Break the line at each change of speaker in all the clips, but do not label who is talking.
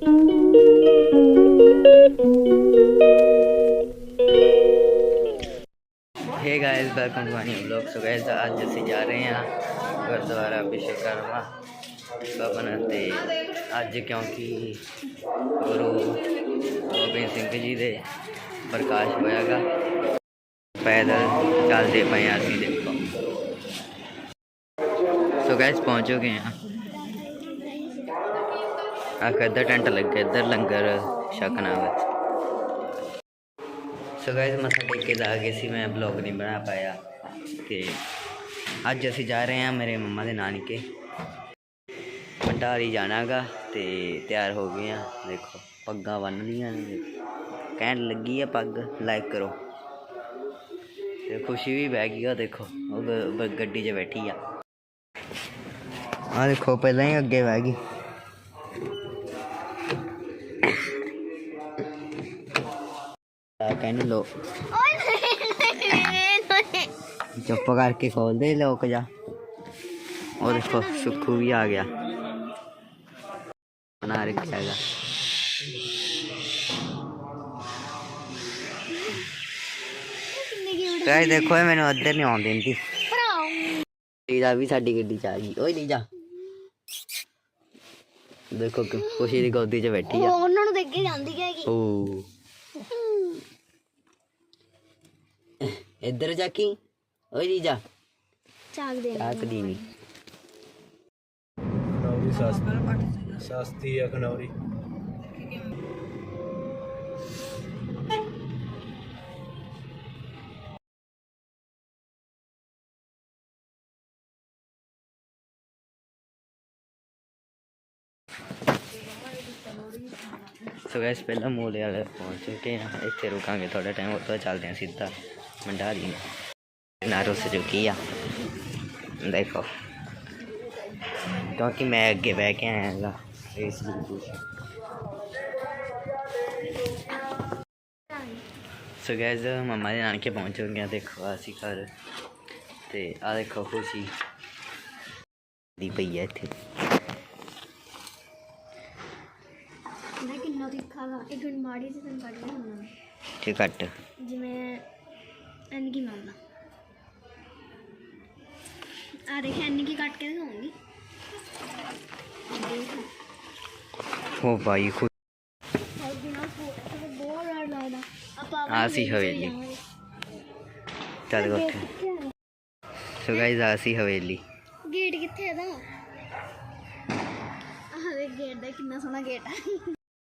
hey guys welcome to my blog so guys ਅੱਜ ਅਸੀਂ ਜਾ ਰਹੇ ਹਾਂ ਗੁਰਦੁਆਰਾ ਵਿਸ਼ਵਕਰਮਾ ਭਵਨ ਤੇ ਅੱਜ ਕਿਉਂਕਿ ਗੁਰੂ ਗੋਬਿੰਦ ਸਿੰਘ ਜੀ ਦੇ ਪ੍ਰਕਾਸ਼ ਹੋਇਆਗਾ ਪੈਦਲ ਚੱਲਦੇ ਪਏ ਹਾਂ ਅਸੀਂ ਦੇਖੋ ਸੋ ਗਾਇਸ ਪਹੁੰਚ ਗਏ ਹਾਂ ਆ ਇੱਧਰ ਟੈਂਟ ਲੱਗੇ, ਇੱਧਰ ਲੰਗਰ ਛਕਣਾ ਵਾ ਸੋ ਗਾਇਸ ਮੱਥਾ ਟੇਕ ਕੇ ਆ ਗਏ ਸੀ ਮੈਂ ਬਲੌਗ ਨਹੀਂ ਬਣਾ ਪਾਇਆ ਤੇ ਅੱਜ ਅਸੀਂ ਜਾ ਰਹੇ ਹਾਂ ਮੇਰੇ ਮੰਮਾ ਦੇ ਨਾਨਕੇ। ਭੰਡਾਰੀ ਜਾਣਾਗਾ ਤੇ ਤਿਆਰ ਹੋ ਗਏ ਆ ਦੇਖੋ, ਪੱਗਾਂ ਬੰਨ ਲੀਆਂ ਨੇ। ਕਹਿਣ ਲੱਗੀ ਆ ਪੱਗ ਲਾਈਕ ਕਰੋ। ਤੇ ਖੁਸ਼ੀ ਵੀ ਬਹਿ ਗਈ ਆ, ਦੇਖੋ, ਉਹ ਗੱਡੀ 'ਚ ਬੈਠੀ ਆ। ਆ ਦੇਖੋ, ਪਹਿਲਾਂ ਹੀ ਅੱਗੇ ਬਹਿ ਗਈ। ਕਹਿੰਦੇ ਲੋ ਚੁੱਪ ਕਰਕੇ ਖੋਲ ਦੇ ਲੋਕ ਜਾ। ਉਹ ਦੇਖੋ ਸੁੱਖੂ ਵੀ ਆ ਗਿਆ। ਬਣਾ ਰੱਖਿਆ ਹੈਗਾ। ਗਾਇਸ ਦੇਖੋ ਇਹ ਮੈਨੂੰ ਅੱਧਰ ਨਹੀਂ ਆਉਣ ਦਿੰਦੀ। ਲੀਜਾ ਵੀ ਸਾਡੀ ਗੱਡੀ ਚ ਆ ਗਈ। ਓਏ ਲੀਜਾ ਦੇਖੋ ਕਿ ਖੁਸ਼ੀ ਦੀ ਗੋਦੀ 'ਚ ਬੈਠੀ ਆ।
ਉਹਨਾਂ ਨੂੰ ਦੇਖ ਕੇ ਜਾਂਦੀ ਹੈਗੀ।
ਓ ਇੱਧਰ ਜਾ ਕੀ? ਓਏ ਲੀਜਾ
ਚਾਕ ਦੇ
ਚੱਕਦੀ ਨਹੀਂ
ਖਨੌਰੀ ਸਸਤੀ। ਸਸਤੀ ਆ ਖਨੌਰੀ।
ਸੋ ਗਾਇਸ ਪਹਿਲਾਂ ਮੂਲੇ ਵਾਲੇ ਪਹੁੰਚ ਚੁੱਕੇ ਆ ਇੱਥੇ ਰੁਕਾਂਗੇ ਥੋੜਾ ਟਾਈਮ ਉਸ ਤੋਂ ਚੱਲਦੇ ਆ ਸਿੱਧਾ। ਆ ਦੇਖੋ ਕਿਉਂਕਿ ਮੈਂ ਅੱਗੇ ਬਹਿ ਕੇ ਆਇਆ ਹੈਗਾ ਇਸ ਲਈ ਸੋ ਗਾਇਸ ਮਮਾ ਦੇ ਨਾਨਕੇ ਪਹੁੰਚ ਚੁੱਕੇ ਆ ਦੇਖੋ ਅਸੀਂ ਘਰ ਤੇ ਆ ਦੇਖੋ ਖੁਸ਼ੀ ਦੀ ਪਈ ਹੈ ਇੱਥੇ
ਮੈਂ ਕਿੰਨਾ ਵਾ ਇੱਕ ਮਿੰਟ ਮਾੜੀ ਤੇ ਤੈਨੂੰ ਕੱਢ ਕੇ ਹੁੰਦਾ
ਤੇ ਕੱਟ
ਜਿਵੇਂ ਐਨ ਕੀ ਕੱਟ ਕੇ ਦਿਖਾਉਂਗੀ। ਦੇਖ
ਉਹ ਭਾਈ ਖੁ
ਹੋਰ ਬਿਨਾ ਫੋਟੋ ਬਹੁਤ ਡਰ ਲੱਗਦਾ। ਆਪਾਂ
ਆ ਸੀ ਹਵੇਲੀ। ਚੱਲ ਗੋ ਉੱਥੇ। ਸੋ ਗਾਇਸ ਆ ਸੀ ਹਵੇਲੀ।
ਗੇਟ ਕਿੱਥੇ ਇਹਦਾ? ਆਹ ਦੇਖ ਗੇਟ ਦਾ ਕਿੰਨਾ ਸੋਹਣਾ ਗੇਟ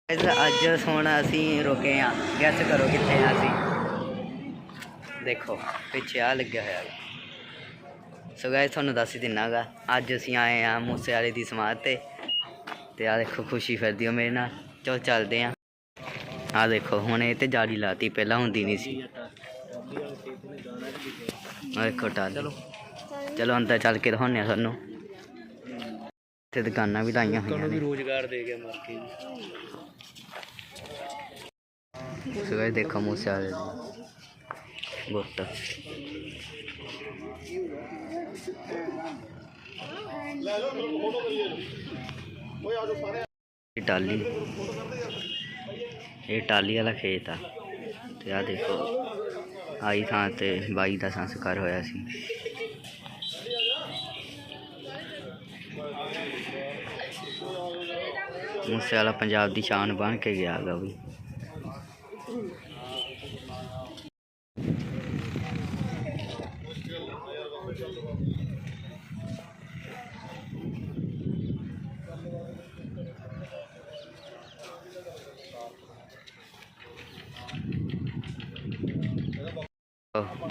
ਗਾਇਸ ਅੱਜ ਸੋਣਾ ਅਸੀਂ ਰੁਕੇ ਆ। ਗੈਸ ਕਰੋ ਕਿੱਥੇ ਆ ਅਸੀਂ। ਦੇਖੋ ਪਿੱਛੇ ਆ ਲੱਗਿਆ ਹੋਇਆ ਗਾ। ਸੋ ਗਾਇਸ ਤੁਹਾਨੂੰ ਦੱਸ ਹੀ ਦਿਨਾਗਾ ਅੱਜ ਅਸੀਂ ਆਏ ਆ ਮੂਸੇ ਵਾਲੇ ਦੀ ਸਮਾਧ ਤੇ। ਤੇ ਆ ਦੇਖੋ ਖੁਸ਼ੀ ਫਿਰਦੀ ਹੋ ਮੇਰੇ ਨਾਲ। ਚਲੋ ਚੱਲਦੇ ਆ। ਆ ਦੇਖੋ ਹੁਣ ਇਹ ਤੇ ਜਾਲੀ ਲਾਤੀ ਪਹਿਲਾਂ ਹੁੰਦੀ ਨਹੀਂ ਸੀ। ਆ ਦੇਖੋ ਟਾਲ ਚਲੋ। ਚਲੋ ਅੰਦਰ ਚੱਲ ਕੇ ਦਿਖਾਉਂਦੇ ਆ ਤੁਹਾਨੂੰ। ਤੇ ਦੁਕਾਨਾਂ ਵੀ ਲਾਈਆਂ ਹੋਈਆਂ
ਤੁਹਾਨੂੰ
ਨੇ।
ਵੀ ਰੋਜ਼ਗਾਰ ਦੇ ਗਿਆ ਮਰ ਕੇ
ਸੋ ਗਾਇਸ ਦੇਖੋ ਮੂਸੇ ਵਾਲੇ ਦੀ ਬੁੱਤ ਇਹ ਟਾਲੀ ਇਹ ਟਾਲੀ ਵਾਲਾ ਖੇਤ ਆ ਤੇ ਆ ਦੇਖੋ ਆਈ ਥਾਂ ਤੇ ਬਾਈ ਦਾ ਸੰਸਕਾਰ ਹੋਇਆ ਸੀ ਮੂਸੇ ਵਾਲਾ ਪੰਜਾਬ ਦੀ ਸ਼ਾਨ ਬਣ ਕੇ ਗਿਆ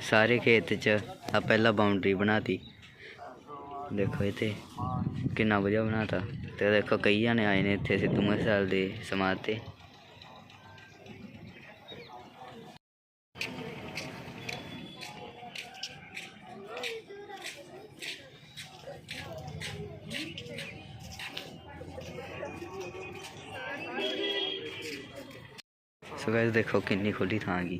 ਸਾਰੇ ਖੇਤ 'ਚ ਆ ਪਹਿਲਾਂ ਬਾਉਂਡਰੀ ਬਣਾਤੀ ਦੇਖੋ ਇੱਥੇ ਕਿੰਨਾ ਵਧੀਆ ਬਣਾਤਾ ਤੇ ਦੇਖੋ ਕਈ ਜਾਣੇ ਆਏ ਨੇ ਇੱਥੇ ਸਿੱਧੂ ਮੂਸੇਵਾਲੇ ਦੇ ਸਮਾਧ ਤੇ ਸੋ ਗਾਇਸ ਦੇਖੋ ਕਿੰਨੀ ਖੁੱਲੀ ਥਾਂ ਗਈ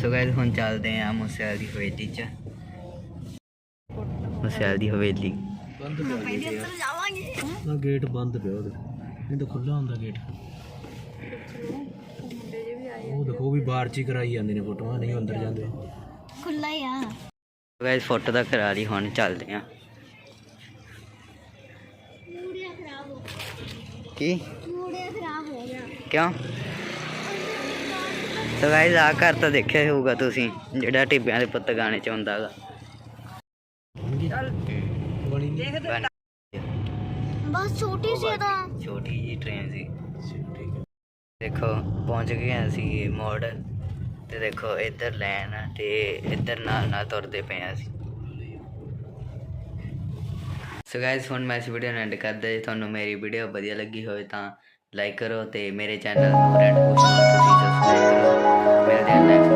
ਸੋ ਗਾਇਸ ਹੁਣ ਚੱਲਦੇ ਆ ਮੂਸੇਵਾਲ ਦੀ ਹਵੇਲੀ ਚ। ਮੂਸੇਵਾਲ ਦੀ ਹਵੇਲੀ।
ਬੰਦ ਪਿਆ ਗੇਟ ਯਾਰ।
ਜਾਵਾਂਗੇ।
ਨਾ ਗੇਟ ਬੰਦ ਪਿਆ ਉਹਦੇ। ਨਹੀਂ ਤਾਂ ਖੁੱਲਾ ਹੁੰਦਾ ਗੇਟ। ਉਹ ਦੇਖੋ ਉਹ ਵੀ ਬਾਹਰ ਚ ਹੀ ਕਰਾਈ ਜਾਂਦੇ ਨੇ ਫੋਟੋਆਂ ਨਹੀਂ ਅੰਦਰ ਜਾਂਦੇ।
ਖੁੱਲਾ ਹੀ ਆ।
ਸੋ ਗਾਇਸ ਫੋਟੋ ਦਾ ਕਰਾ ਲਈ ਹੁਣ ਚੱਲਦੇ ਆ
ਮੂੜਿਆ ਖਰਾਬ ਹੋ
ਕੀ?
ਮੂੜਿਆ ਖਰਾਬ ਹੋ ਗਿਆ
ਕਿਉਂ? ਸੋ ਗਾਇਸ ਆ ਘਰ ਤਾਂ ਦੇਖਿਆ ਹੀ ਹੋਊਗਾ ਤੁਸੀਂ ਜਿਹੜਾ ਟਿੱਬਿਆਂ ਦੇ ਪੁੱਤ ਗਾਣੇ ਚ ਹੁੰਦਾ ਹੈਗਾ
ਬਣੀ ਨਹੀਂ
ਬਣ-
ਬਸ ਛੋਟੀ ਸੀ ਤਾਂ
ਛੋਟੀ ਜੀ ਟ੍ਰੇਨ ਸੀ।
ਠੀਕ ਹੈ
ਦੇਖੋ ਪਹੁੰਚ ਗਏ ਹਾਂ ਅਸੀਂ ਮੋੜ ਤੇ ਦੇਖੋ ਇੱਧਰ ਲੈਣ ਆ ਤੇ ਇੱਧਰ ਨਾਲ ਨਾਲ ਤੁਰਦੇ ਪਏ ਹਾਂ ਅਸੀਂ। ਸੋ ਗਾਇਸ ਹੁਣ ਮੈਂ ਇਸ ਵੀਡੀਓ ਨੂੰ ਐਂਡ ਕਰਦਾ ਜੇ ਤੁਹਾਨੂੰ ਮੇਰੀ ਵੀਡੀਓ ਵਧੀਆ ਲੱਗੀ ਹੋਵੇ ਤਾਂ ਲਾਈਕ ਕਰੋ ਤੇ ਮੇਰੇ ਚੈਨਲ ਨੂੰ ਰੈਡ ਪੁਸ਼ and